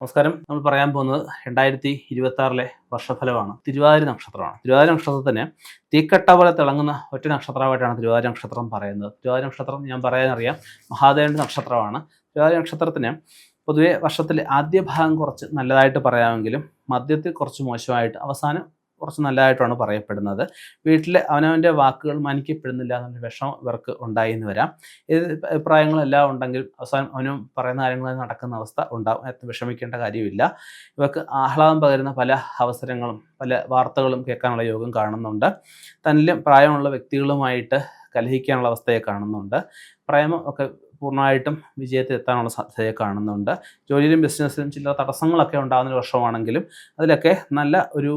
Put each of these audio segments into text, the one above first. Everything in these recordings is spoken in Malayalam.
നമസ്കാരം. നമ്മൾ പറയാൻ പോകുന്നത് രണ്ടായിരത്തി ഇരുപത്തി ആറിലെ വർഷഫലമാണ്. തിരുവാതിര നക്ഷത്രമാണ്. തിരുവാതിര നക്ഷത്രത്തിന് തീക്കട്ട പോലെ തിളങ്ങുന്ന ഒറ്റ നക്ഷത്രമായിട്ടാണ് തിരുവാതിര നക്ഷത്രം പറയുന്നത്. തിരുവാതിര നക്ഷത്രം ഞാൻ പറയാനറിയാം. മഹാദേവന്റെ നക്ഷത്രമാണ്. തിരുവാതിര നക്ഷത്രത്തിന് പൊതുവെ വർഷത്തിലെ ആദ്യ ഭാഗം കുറച്ച് നല്ലതായിട്ട് പറയാമെങ്കിലും മധ്യത്തിൽ കുറച്ച് മോശമായിട്ട് അവസാനം കുറച്ച് നല്ലതായിട്ടാണ് പറയപ്പെടുന്നത്. വീട്ടിൽ അവനവന്റെ വാക്കുകൾ മാനിക്കപ്പെടുന്നില്ല എന്നൊരു വിഷമം ഇവർക്ക് ഉണ്ടായി എന്ന് വരാം. ഇത് അഭിപ്രായങ്ങളെല്ലാം ഉണ്ടെങ്കിൽ അവസാനം അവനും പറയുന്ന കാര്യങ്ങൾ നടക്കുന്ന അവസ്ഥ ഉണ്ടാവും. അത് വിഷമിക്കേണ്ട കാര്യമില്ല. ഇവർക്ക് ആഹ്ലാദം പകരുന്ന പല അവസരങ്ങളും പല വാർത്തകളും കേൾക്കാനുള്ള യോഗം കാണുന്നുണ്ട്. തന്നിലും പ്രായമുള്ള വ്യക്തികളുമായിട്ട് കലഹിക്കാനുള്ള അവസ്ഥയെ കാണുന്നുണ്ട്. പ്രേമം ഒക്കെ പൂർണമായിട്ടും വിജയത്തിൽ എത്താനുള്ള സാധ്യതയെ കാണുന്നുണ്ട്. ജോലിയിലും ബിസിനസ്സിലും ചില തടസ്സങ്ങളൊക്കെ ഉണ്ടാകുന്ന വർഷമാണെങ്കിലും അതിലൊക്കെ നല്ല ഒരു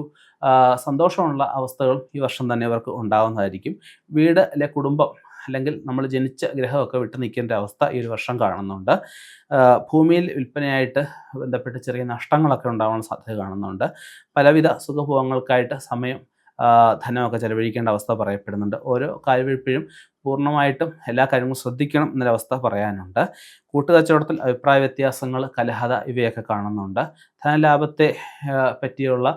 സന്തോഷമുള്ള അവസ്ഥകൾ ഈ വർഷം തന്നെ ഇവർക്ക് ഉണ്ടാകുന്നതായിരിക്കും വീട് അല്ലെ കുടുംബം അല്ലെങ്കിൽ നമ്മൾ ജനിച്ച ഗ്രഹമൊക്കെ വിട്ടു നിൽക്കേണ്ട അവസ്ഥ ഈ ഒരു വർഷം കാണുന്നുണ്ട്. ഭൂമിയിൽ വിൽപ്പനയായിട്ട് ബന്ധപ്പെട്ട് ചെറിയ നഷ്ടങ്ങളൊക്കെ ഉണ്ടാവാൻ സാധ്യത കാണുന്നുണ്ട്. പലവിധ സുഖഭോഗങ്ങൾക്കായിട്ട് സമയം ധനമൊക്കെ ചെലവഴിക്കേണ്ട അവസ്ഥ പറയപ്പെടുന്നുണ്ട്. ഓരോ കാൽവീഴ്പ്പിഴും പൂർണമായിട്ടും എല്ലാ കാര്യങ്ങളും ശ്രദ്ധിക്കണം എന്നൊരവസ്ഥ പറയാനുണ്ട്. കൂട്ടുകച്ചവടത്തിൽ അഭിപ്രായ വ്യത്യാസങ്ങൾ കലഹത ഇവയൊക്കെ കാണുന്നുണ്ട്. ധനലാഭത്തെ പറ്റിയുള്ള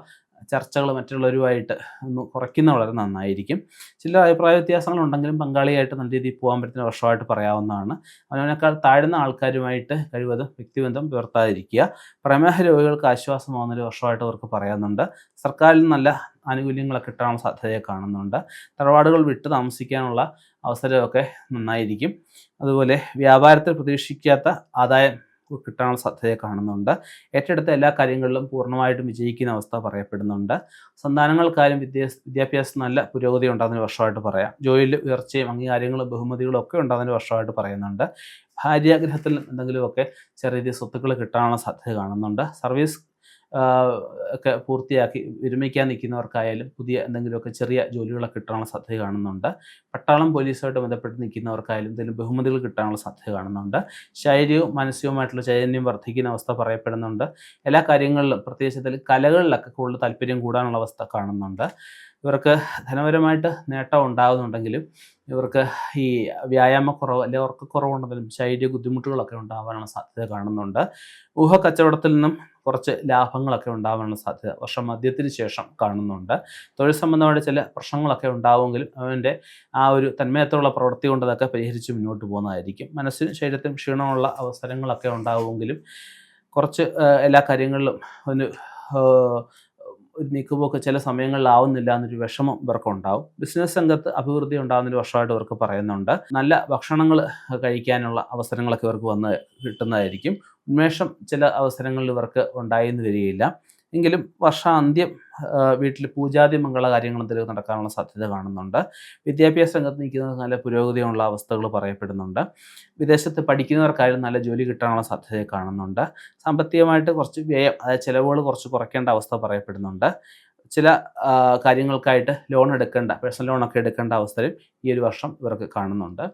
ചർച്ചകൾ മറ്റുള്ളവരുമായിട്ട് ഒന്ന് കുറയ്ക്കുന്ന വളരെ നന്നായിരിക്കും. ചില അഭിപ്രായ വ്യത്യാസങ്ങൾ ഉണ്ടെങ്കിലും പങ്കാളിയായിട്ട് നല്ല രീതിയിൽ പോകാൻ പറ്റുന്ന വർഷമായിട്ട് പറയാവുന്നതാണ്. അവനേക്കാൾ താഴ്ന്ന ആൾക്കാരുമായിട്ട് കഴിവതും വ്യക്തിബന്ധം പുലർത്താതിരിക്കുക. പ്രമേഹ രോഗികൾക്ക് ആശ്വാസമാകുന്നൊരു വർഷമായിട്ട് അവർക്ക് പറയാനുണ്ട്. സർക്കാരിൽ നല്ല ആനുകൂല്യങ്ങളൊക്കെ കിട്ടാനുള്ള സാധ്യതയെ കാണുന്നുണ്ട്. തറവാടുകൾ വിട്ട് താമസിക്കാനുള്ള അവസരമൊക്കെ നന്നായിരിക്കും. അതുപോലെ വ്യാപാരത്തിൽ പ്രതീക്ഷിക്കാത്ത ആദായം കിട്ടാനുള്ള സാധ്യതയെ കാണുന്നുണ്ട്. ഏറ്റെടുത്ത എല്ലാ കാര്യങ്ങളിലും പൂർണമായിട്ടും വിജയിക്കുന്ന അവസ്ഥ പറയപ്പെടുന്നുണ്ട്. സന്താനങ്ങൾക്കാരും വിദ്യാ വിദ്യാഭ്യാസം നല്ല പുരോഗതി ഉണ്ടാകുന്ന വർഷമായിട്ട് പറയാം. ജോലിയിൽ ഉയർച്ചയും അംഗീകാരങ്ങളും ബഹുമതികളും ഒക്കെ ഉണ്ടാകുന്ന വർഷമായിട്ട് പറയുന്നുണ്ട്. ഭാര്യാഗ്രഹത്തിൽ എന്തെങ്കിലുമൊക്കെ ചെറിയ സ്വത്തുക്കൾ കിട്ടാനുള്ള സാധ്യത കാണുന്നുണ്ട്. സർവീസ് ഒക്കെ പൂർത്തിയാക്കി വിരമിക്കാൻ നിൽക്കുന്നവർക്കായാലും പുതിയ എന്തെങ്കിലുമൊക്കെ ചെറിയ ജോലികളൊക്കെ കിട്ടാനുള്ള സാധ്യത കാണുന്നുണ്ട്. പട്ടാളം പോലീസുമായിട്ട് ബന്ധപ്പെട്ട് നിൽക്കുന്നവർക്കായാലും എന്തെങ്കിലും ബഹുമതികൾ കിട്ടാനുള്ള സാധ്യത കാണുന്നുണ്ട്. ശാരീരികവും മാനസികവുമായിട്ടുള്ള ചൈതന്യം വർദ്ധിക്കുന്ന അവസ്ഥ പറയപ്പെടുന്നുണ്ട്. എല്ലാ കാര്യങ്ങളിലും പ്രത്യേകിച്ച് കലകളിലൊക്കെ കൂടുതൽ താല്പര്യം കൂടാനുള്ള അവസ്ഥ കാണുന്നുണ്ട്. ഇവർക്ക് ധനപരമായിട്ട് നേട്ടം ഉണ്ടാകുന്നുണ്ടെങ്കിലും ഇവർക്ക് ഈ വ്യായാമക്കുറവ് അല്ലെങ്കിൽ ഉറക്കക്കുറവുണ്ടെങ്കിലും ശാരീരിക ബുദ്ധിമുട്ടുകളൊക്കെ ഉണ്ടാകാനുള്ള സാധ്യത കാണുന്നുണ്ട്. ഊഹ കച്ചവടത്തിൽ നിന്നും കുറച്ച് ലാഭങ്ങളൊക്കെ ഉണ്ടാവാനുള്ള സാധ്യത വർഷം മധ്യത്തിന് ശേഷം കാണുന്നുണ്ട്. തൊഴിൽ സംബന്ധമായിട്ട് ചില പ്രശ്നങ്ങളൊക്കെ ഉണ്ടാവുമെങ്കിലും അവന്റെ ആ ഒരു തന്മയത്തുള്ള പ്രവൃത്തി കൊണ്ട് അതൊക്കെ പരിഹരിച്ച് മുന്നോട്ട് പോകുന്നതായിരിക്കും. മനസ്സിനും ശരീരത്തിനും ക്ഷീണമുള്ള അവസരങ്ങളൊക്കെ ഉണ്ടാവുമെങ്കിലും കുറച്ച് എല്ലാ കാര്യങ്ങളിലും ഒരു ഒരു നീക്കുപോക്ക് ചില സമയങ്ങളിലാവുന്നില്ല എന്നൊരു വിഷമം ഇവർക്കുണ്ടാവും. ബിസിനസ് രംഗത്ത് അഭിവൃദ്ധി ഉണ്ടാകുന്നൊരു വർഷമായിട്ട് ഇവർക്ക് പറയുന്നുണ്ട്. നല്ല ഭക്ഷണങ്ങൾ കഴിക്കാനുള്ള അവസരങ്ങളൊക്കെ ഇവർക്ക് വന്ന് കിട്ടുന്നതായിരിക്കും. ഉന്മേഷം ചില അവസരങ്ങളിൽ ഇവർക്ക് ഉണ്ടായെന്ന് വരികയില്ല. എങ്കിലും വർഷാന്ത്യം വീട്ടിൽ പൂജാതി മംഗള കാര്യങ്ങൾ എന്തെങ്കിലും നടക്കാനുള്ള സാധ്യത കാണുന്നുണ്ട്. വിദ്യാഭ്യാസ രംഗത്ത് നിൽക്കുന്നവർക്ക് നല്ല പുരോഗതിയുള്ള അവസ്ഥകൾ പറയപ്പെടുന്നുണ്ട്. വിദേശത്ത് പഠിക്കുന്നവർക്കായാലും നല്ല ജോലി കിട്ടാനുള്ള സാധ്യത കാണുന്നുണ്ട്. സാമ്പത്തികമായിട്ട് കുറച്ച് വ്യയം അതായത് ചിലവുകൾ കുറച്ച് കുറയ്ക്കേണ്ട അവസ്ഥ പറയപ്പെടുന്നുണ്ട്. ചില കാര്യങ്ങൾക്കായിട്ട് ലോൺ എടുക്കേണ്ട പേഴ്സണൽ ലോണൊക്കെ എടുക്കേണ്ട അവസരം ഈ ഒരു വർഷം ഇവർക്ക് കാണുന്നുണ്ട്.